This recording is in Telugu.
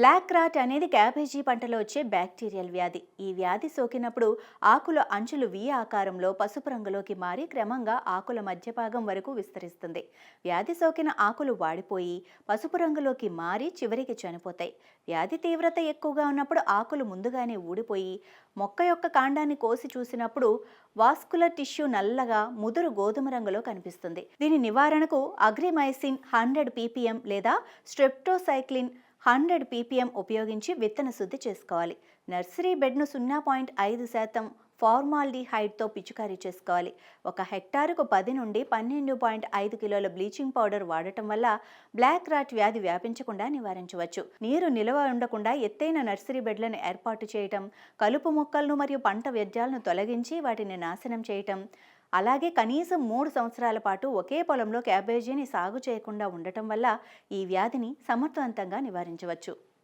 బ్లాక్ రాట్ అనేది క్యాబేజీ పంటలో వచ్చే బ్యాక్టీరియల్ వ్యాధి. ఈ వ్యాధి సోకినప్పుడు ఆకుల అంచులు వి ఆకారంలో పసుపు రంగులోకి మారి క్రమంగా ఆకుల మధ్య భాగం వరకు విస్తరిస్తుంది. వ్యాధి సోకిన ఆకులు వాడిపోయి పసుపు రంగులోకి మారి చివరికి చనిపోతాయి. వ్యాధి తీవ్రత ఎక్కువగా ఉన్నప్పుడు ఆకులు ముందుగానే ఊడిపోయి మొక్క యొక్క కాండాన్ని కోసి చూసినప్పుడు వాస్కులర్ టిష్యూ నల్లగా ముదురు గోధుమ రంగులో కనిపిస్తుంది. దీని నివారణకు అగ్రిమైసిన్ హండ్రెడ్ పీపీఎం లేదా స్ట్రెప్టోసైక్లిన్ హండ్రెడ్ పీపీఎం ఉపయోగించి విత్తన శుద్ధి చేసుకోవాలి. నర్సరీ బెడ్ను సున్నా పాయింట్ ఐదు శాతం ఫార్మాల్డిహైడ్తో పిచికారీ చేసుకోవాలి. ఒక హెక్టారుకు పది నుండి పన్నెండు పాయింట్ ఐదు కిలోల బ్లీచింగ్ పౌడర్ వాడటం వల్ల బ్లాక్ రాట్ వ్యాధి వ్యాపించకుండా నివారించవచ్చు. నీరు నిల్వ ఉండకుండా ఎత్తైన నర్సరీ బెడ్లను ఏర్పాటు చేయటం కలుపు మొక్కలను మరియు పంట వ్యర్థాలను తొలగించి వాటిని నాశనం చేయటం అలాగే కనీసం మూడు సంవత్సరాల పాటు ఒకే పొలంలో క్యాబేజీని సాగు చేయకుండా ఉండటం వల్ల ఈ వ్యాధిని సమర్థవంతంగా నివారించవచ్చు.